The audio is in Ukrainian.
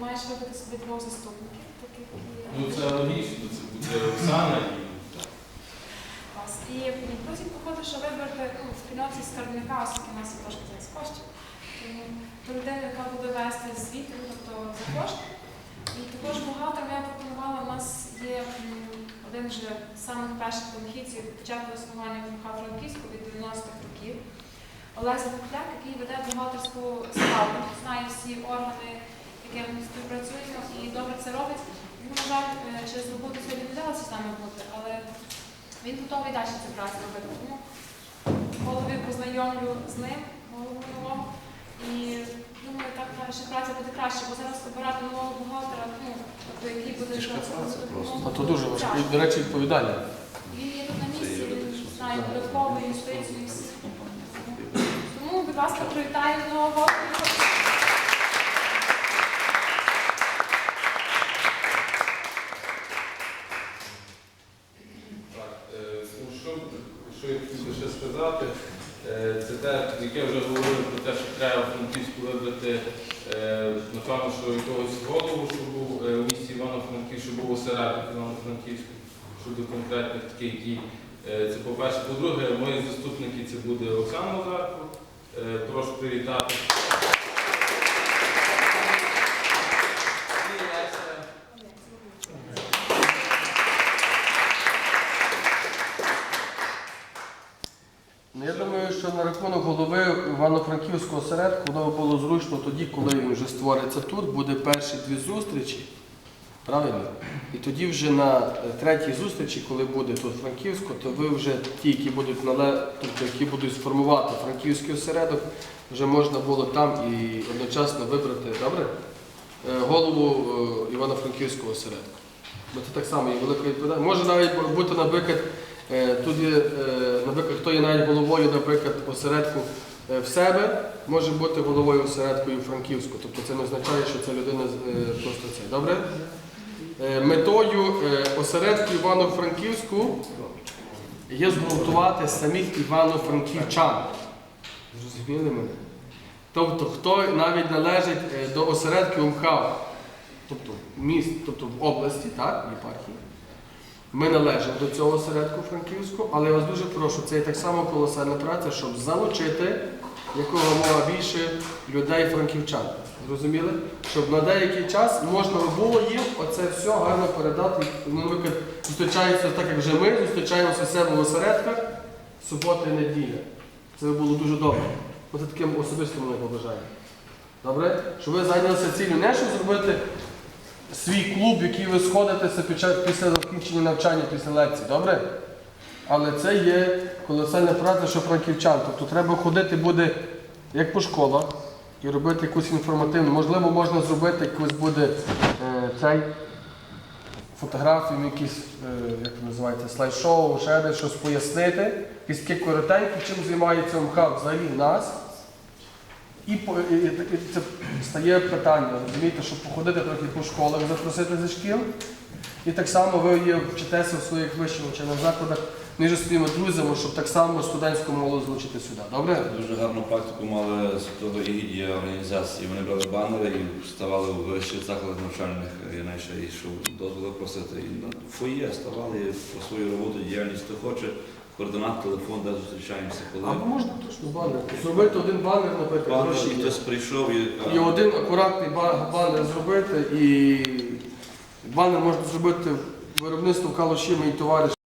маєш вибрати собі двох заступників, таких які Ну це логічно, це буде Оксана і вас. І друзі, походу, що вибрати ну, спільноті скарбника, оскільки у нас є трошки зараз коштів. Тому ту людину, яка буде вести звіт, ну, тобто за кошти. І також бухгалтером я пропонувала, у нас є один з самих перших винахідців початку існування ВМХ Франківську від 90-х років. Олег Закупляк, який веде бухгалтерську справу, знає всі органи, якими ми співпрацюємо і добре це робить. Йому, на жаль, е, через роботу сьогодні не вдалося нами бути, але він готовий далі цю працю робити. Тому голові познайомлю з ним, голову нового. І думаю, так наша праця буде краще, бо зараз обирати нового бухгалтера, ну, тобто який буде Тяжка праця просто. А то дуже важко. До речі, відповідальне. Він є тут на місці, він знає податкову юстицію і все. Тому, будь ласка, привітаємо нового. Так, е, ну, що, що я хотів би ще сказати, е, це те, яке вже говорив про те, що треба Франківську вибрати, е, напевно, що якогось голову, щоб був у місті Івано-Франківську, що був осередок Івано-Франківську щодо конкретних таких дій. Е, Це по-перше. По-друге, мої заступники це буде Оксана Озарко. Е, Прошу привітати. Я думаю, що на рахунок голови Івано-Франківського осередку воно було зручно тоді, коли він вже створиться тут, буде перші дві зустрічі. Правильно? І тоді вже на третій зустрічі, коли буде тут Франківську, то ви вже ті, які будуть нале... тобто, які будуть сформувати франківський осередок, вже можна було там і одночасно вибрати, добре? Е, Голову е, Івано-Франківського осередку. Бо це так само є велика відповідальність. Може навіть бути, наприклад, Тут є, е, наприклад, хто є навіть головою, наприклад, осередку е, в себе, може бути головою осередку і Франківську. Тобто це не означає, що ця людина е, просто це. Добре? Е, Метою е, осередку Івано-Франківську є зґвалтувати самих івано-франківчан. Зрозуміли мене? Тобто, хто навіть належить е, до осередків МХАВ, тобто міст, тобто в області, так, єпархії. Ми належимо до цього осередку Франківську, але я вас дуже прошу, це є так само колосальна праця, щоб залучити якого мова більше людей франківчан. Зрозуміли? Щоб на деякий час можна було їм оце все гарно передати. Ну, Наприклад, зустрічаються так, як вже ми, зустрічаємося в себе в осередках субота і неділя. Це було дуже добре. Оце таким особистим моє побажання. Добре? Щоб ви зайнялися цілею не щоб зробити свій клуб, який ви сходитеся після закінчення навчання, після лекцій, добре? Але це є колосальна праця, що франківчан. Тобто треба ходити буде як по школах і робити якусь інформативну. Можливо, можна зробити якусь буде е, цей фотографію, якісь, е, як це називається, слайд-шоу, ще десь щось пояснити. Такі коротенькі, чим займається МХА взагалі нас. І, і, і, це стає питання, розумієте, щоб походити трохи по школах, запросити зі шкіл. І так само ви є, вчитеся в своїх вищих навчальних закладах між своїми друзями, щоб так само студентську молодь залучити сюди. Добре? Дуже гарну практику мали з того ігідія організації. Вони брали банери і вставали в вищих закладах навчальних знаєш, і щоб дозволи просити. І фоє ставали про свою роботу, діяльність, хто хоче, координат, телефон, де зустрічаємося, коли Або можна точно банер. Зробити один банер, наприклад, банер, гроші і хтось прийшов і І один акуратний ба- банер зробити, і банер можна зробити виробництво калоші, мій товариш.